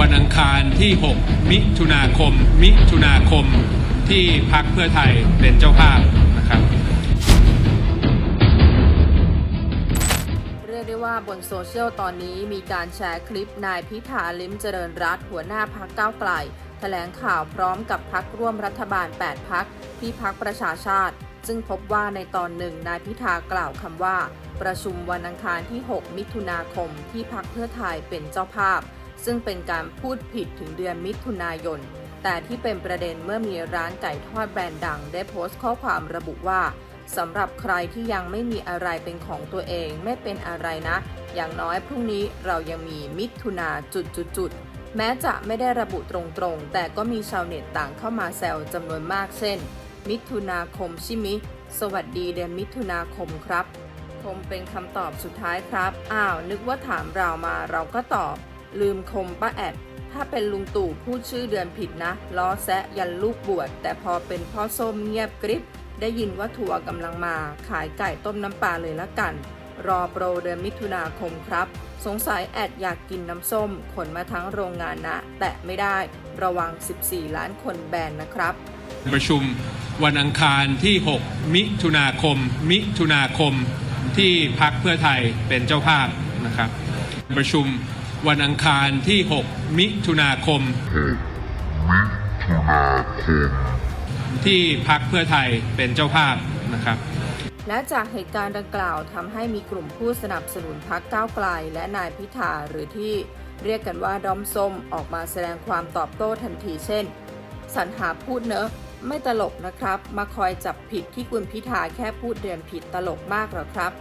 วันอังคารที่ 6 มิถุนาคม มิถุนาคมที่พักเพื่อไทยเป็นเจ้าภาพนะครับ เรียกได้ว่าบนโซเชียลตอนนี้มีการแชร์คลิปนายพิธาลิมเจริญรัตหัวหน้าพักก้าวไกลแถลงข่าวพร้อมกับพักร่วมรัฐบาล 8 พักที่พักประชาชาติ ซึ่งพบว่าในตอนหนึ่งนายพิธากล่าวคำว่า ประชุมวันอังคารที่ 6 มิถุนาคมที่พักเพื่อไทยเป็นเจ้าภาพ ซึ่งเป็นการพูดผิดถึงเดือนมิถุนายน แต่ที่เป็นประเด็นเมื่อมีร้านไก่ทอดแบรนด์ดัง ได้โพสต์ข้อความระบุว่าสำหรับใครที่ยังไม่มีอะไรเป็นของตัวเองไม่เป็นอะไรนะ อย่างน้อยพรุ่งนี้เรายังมีมิถุนาจุดจุดจุดแม้จะไม่ได้ระบุตรงๆ แต่ก็มีชาวเน็ตต่างเข้ามาแซวจำนวนมากเช่น มิถุนาคมชิมิ สวัสดีเดือนมิถุนาคมครับ คมเป็นคำตอบสุดท้ายครับ อ้าว นึกว่าถามเรามาเราก็ตอบ ลืมคมป้าแอด ถ้าเป็นลุงตู่พูดชื่อเดือนผิดนะ ล้อแซะยันลูกบวช แต่พอเป็นพ่อส้มเงียบกริบ ได้ยินว่าทัวร์กำลังมา ขายไก่ต้มน้ำปลาเลยละกัน รอโปรเดือนมิถุนาคมครับ สงสัยแอดอยากกินน้ำส้ม ขนมาทั้งโรงงานนะ แตะไม่ได้ ระวัง 14 ล้านคนแบนนะครับ ประชุมวันอังคารที่ 6 มิถุนาคม มิถุนาคมที่พักเพื่อไทยเป็นเจ้าภาพนะครับ ประชุม วันอังคารที่ 6 มิถุนาคม ที่พักเพื่อไทยเป็นเจ้าภาพนะครับ และจากเหตุการณ์ดังกล่าวทำให้มีกลุ่มผู้สนับสนุนพักก้าวไกล และนายพิธาหรือที่เรียกกันว่าดอมส้มออกมาแสดงความตอบโต้ทันทีเช่น สรรหาพูดเนอะไม่ตลกนะครับ มาคอยจับผิดที่คุณพิธาแค่พูดเดือนผิดตลกมากเหรอครับ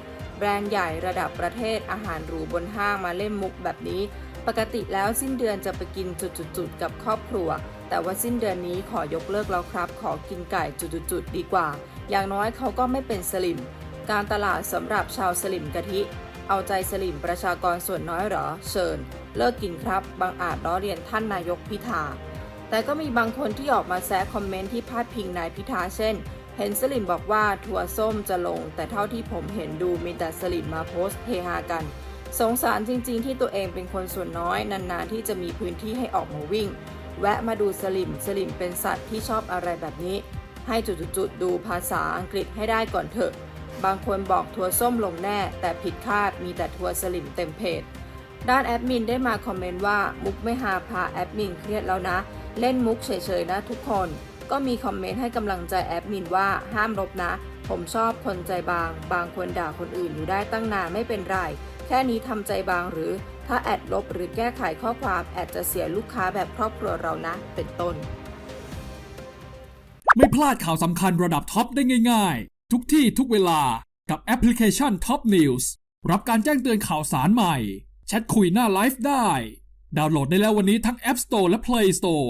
แบรนด์ใหญ่ระดับประเทศอาหารหรูบนห้างมาเล่นมุกแบบนี้ ปกติแล้วสิ้นเดือนจะไปกินจุดๆกับครอบครัว แต่ว่าสิ้นเดือนนี้ขอยกเลิกแล้วครับ ขอกินไก่จุดๆดีกว่า อย่างน้อยเขาก็ไม่เป็นสลิม การตลาดสำหรับชาวสลิมกะทิ เอาใจสลิมประชากรส่วนน้อยเหรอ เชิญ เลิกกินครับ บางอาจล้อเรียนท่านนายกพิธาแต่ก็มีบางคนที่ออกมาแซะคอมเมนต์ที่พาดพิงนายพิธาเช่น เห็นสลิมบอกว่าทัวร์ส้มจะลง แต่เท่าที่ผมเห็นดูมีแต่สลิมมาโพสต์เฮฮากัน สงสารจริง ๆ ที่ตัวเองเป็นคนส่วนน้อย นานๆ ที่จะมีพื้นที่ให้ออกมาวิ่ง แวะมาดูสลิมสลิมเป็นสัตว์ที่ชอบอะไรแบบนี้ ให้จุดๆๆดูภาษาอังกฤษให้ได้ก่อนเถอะ บางคนบอกทัวร์ส้มลงแน่ แต่ผิดคาดมีแต่ทัวร์สลิมเต็มเพจด้านแอดมินได้มาคอมเมนต์ว่ามุกไม่หาพาแอดมินเครียดแล้วนะ เล่นมุกเฉยๆนะทุกคน ก็มีคอมเมนต์ให้กำลังใจแอดมินว่าห้ามลบนะ ผมชอบคนใจบาง บางคนด่าคนอื่นอยู่ได้ตั้งนานไม่เป็นไร แค่นี้ทำใจบางหรือ ถ้าแอดลบหรือแก้ไขข้อความแอดจะเสียลูกค้าแบบครอบครัวเรานะ เป็นต้น ไม่พลาดข่าวสำคัญระดับท็อปได้ง่าย ๆ ทุกที่ทุกเวลากับแอปพลิเคชัน Top News รับการแจ้งเตือนข่าวสารใหม่ แชทคุยหน้าไลฟ์ได้ ดาวน์โหลดได้แล้ววันนี้ทั้ง App Store และ Play Store